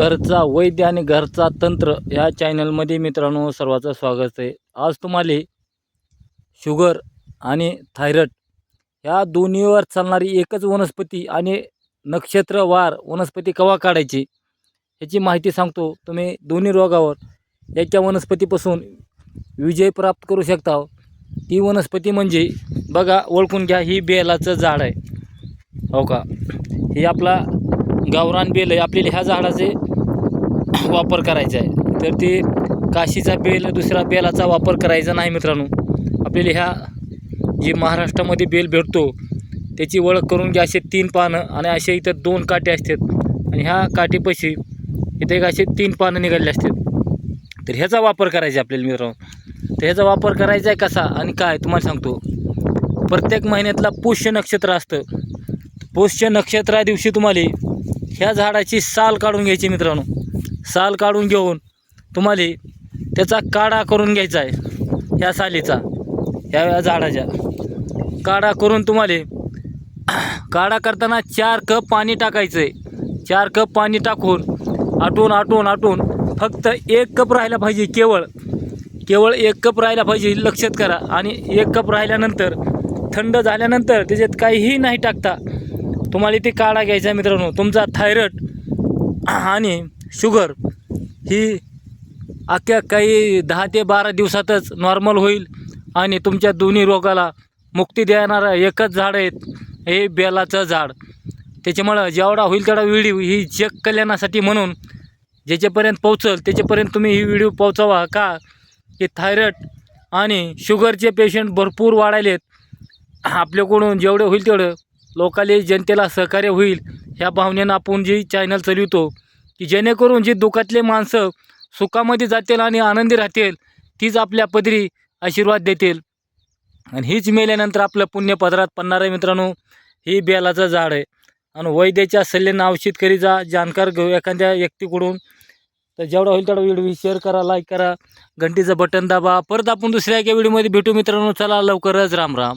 घरचा वैद्य आणि घरचा तंत्र या चॅनलमध्ये मित्रांनो सर्वांचं स्वागत आहे. आज तुम्हाला शुगर आणि थायरॉइड ह्या दोन्हीवर चालणारी एकच वनस्पती आणि नक्षत्रवार वनस्पती कवा काढायची ह्याची माहिती सांगतो. तुम्ही दोन्ही रोगावर याच्या वनस्पतीपासून विजय प्राप्त करू शकता. ती वनस्पती म्हणजे बघा ओळखून घ्या ही बेलाचं झाड आहे. हो का? हे आपला गावरान बेल आहे. आपल्याला ह्या झाडाचे वापर करायचा आहे. तर ते काशीचा बेल दुसरा बेलाचा वापर करायचा नाही मित्रांनो. आपल्याला ह्या जे महाराष्ट्रामध्ये बेल भेटतो त्याची ओळख करून घ्या असे तीन पानं आणि असे इथं दोन काटे असतात. आणि ह्या काठीपाशी इथे एक असे तीन पानं निघाले असतात. तर ह्याचा वापर करायचा आपल्याला मित्रांनो. तर ह्याचा वापर करायचा आहे कसा आणि काय तुम्हाला सांगतो. प्रत्येक महिन्यातला पुष्य नक्षत्र असतं. पुष्य नक्षत्रा दिवशी तुम्हाला ह्या झाडाची साल काढून घ्यायची मित्रांनो. साल काढून घेऊन तुम्हाला त्याचा काढा करून घ्यायचा आहे ह्या सालीचा ह्या झाडाच्या. काढा करून तुम्हाला काढा करताना चार कप पाणी टाकायचं आहे चार कप पाणी टाकून आटून आटून आटून फक्त एक कप राहायला पाहिजे केवळ. केवळ एक कप राहायला पाहिजे लक्षात करा. आणि एक कप राहिल्यानंतर थंड झाल्यानंतर त्याच्यात काहीही नाही टाकता. तुम्हाला ते काढा घ्यायचा आहे मित्रांनो. तुमचा थायरॉइड आणि शुगर ही अख्ख्या काही दहा ते बारा दिवसातच नॉर्मल होईल आणि तुमच्या दोन्ही रोगाला मुक्ती देणारं एकच झाड आहेत हे बेलाचं झाड. त्याच्यामुळं जेवढा होईल तेवढा व्हिडिओ ही जग कल्याणासाठी म्हणून ज्याच्यापर्यंत पोहोचल त्याच्यापर्यंत तुम्ही ही व्हिडिओ पोहोचवा का? की थायरॉइड आणि शुगरचे पेशंट भरपूर वाढायलेत. आपल्याकडून जेवढं होईल तेवढं लोकाले जनतेला सहकार्य होईल ह्या भावनेनं आपण जी चॅनल चालवतो की जेणेकरून जी दुःखातले माणसं सुखामध्ये जातील आणि आनंदी राहतील तीच आपल्या पदरी आशीर्वाद देतील. आणि हीच मेल्यानंतर आपलं पुण्य पदरात पडणार आहे मित्रांनो. ही बेलाचं झाड आहे. आणि वैद्याच्या सल्ल्यानं औषध करी जा जाणकार घेऊ एखाद्या व्यक्तीकडून. तर जेवढा होईल तेवढा व्हिडिओ शेअर करा लाईक करा. घंटीचं बटन दाबा. परत आपण दुसऱ्या एका व्हिडिओमध्ये भेटू मित्रांनो. चला लवकरच राम राम.